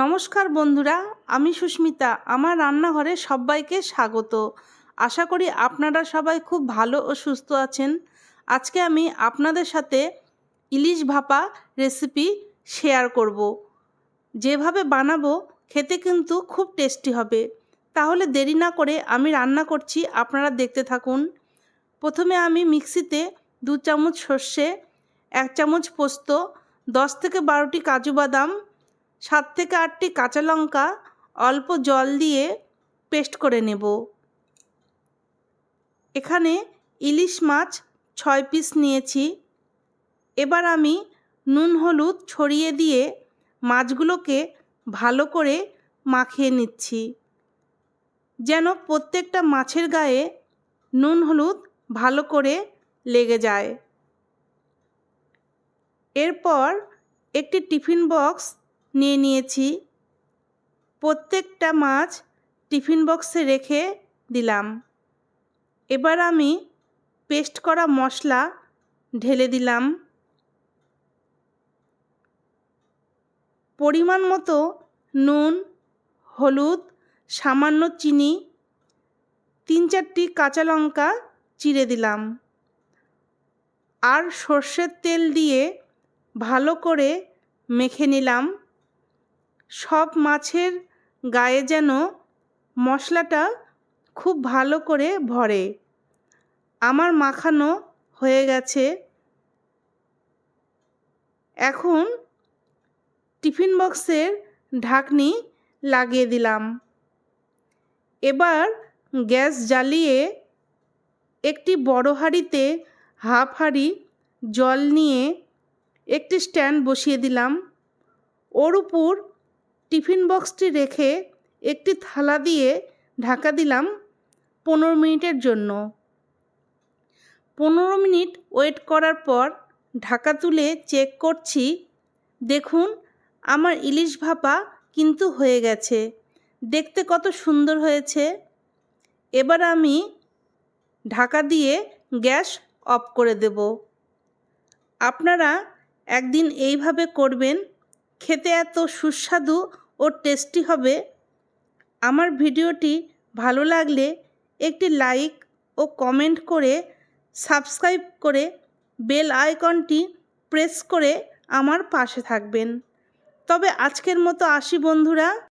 নমস্কার বন্ধুরা, আমি সুস্মিতা। আমার রান্নাঘরে সবাইকে স্বাগত। আশা করি আপনারা সবাই খুব ভালো ও সুস্থ আছেন। আজকে আমি আপনাদের সাথে ইলিশ ভাপা রেসিপি শেয়ার করব। যেভাবে বানাবো, খেতে কিন্তু খুব টেস্টি হবে। তাহলে দেরি না করে আমি রান্না করছি, আপনারা দেখতে থাকুন। প্রথমে আমি মিক্সিতে দু চামচ সর্ষে, এক চামচ পোস্ত, দশ থেকে বারোটি কাজু বাদাম সাত থেকে আটটি কাঁচা লঙ্কা অল্প জল দিয়ে পেস্ট করে নেব। এখানে ইলিশ মাছ ছয় পিস নিয়েছি। এবার আমি নুন হলুদ ছড়িয়ে দিয়ে মাছগুলোকে ভালো করে মাখিয়ে নিচ্ছি। যেন প্রত্যেকটা মাছের গায়ে নুন হলুদ ভালো করে লেগে যায়। এরপর একটি টিফিন বক্স নিয়ে নিয়েছি। প্রত্যেকটা মাছ টিফিন বক্সে রেখে দিলাম। এবার আমি পেস্ট করা মশলা ঢেলে দিলাম। পরিমাণ মতো নুন, হলুদ, সামান্য চিনি, তিন চারটি কাঁচা লঙ্কা চিড়ে দিলাম। আর সর্ষের তেল দিয়ে ভালো করে মেখে নিলাম। সব মাছের গায়ে যেন মশলাটা খুব ভালো করে ভরে। আমার মাখানো হয়ে গেছে। এখন টিফিন বক্সের ঢাকনি লাগিয়ে দিলাম। এবার গ্যাস জ্বালিয়ে একটি বড় হাঁড়িতে হাফ হাঁড়ি জল নিয়ে একটি স্ট্যান্ড বসিয়ে দিলাম। ওর উপর টিফিন বক্সটি রেখে একটি থালা দিয়ে ঢাকা দিলাম পনেরো মিনিটের জন্য। পনেরো মিনিট ওয়েট করার পর ঢাকা তুলে চেক করছি, দেখুন আমার ইলিশ ভাপা কিন্তু হয়ে গেছে, দেখতে কত সুন্দর হয়েছে। এবার আমি ঢাকা দিয়ে গ্যাস অফ করে দেব। আপনারা একদিন এইভাবে করবেন খেতে এত সুস্বাদু ও টেস্টি হবে। আমার ভিডিওটি ভালো লাগলে একটি লাইক ও কমেন্ট করে সাবস্ক্রাইব করে বেল আইকনটি প্রেস করে আমার পাশে থাকবেন। তবে আজকের মতো আসি বন্ধুরা।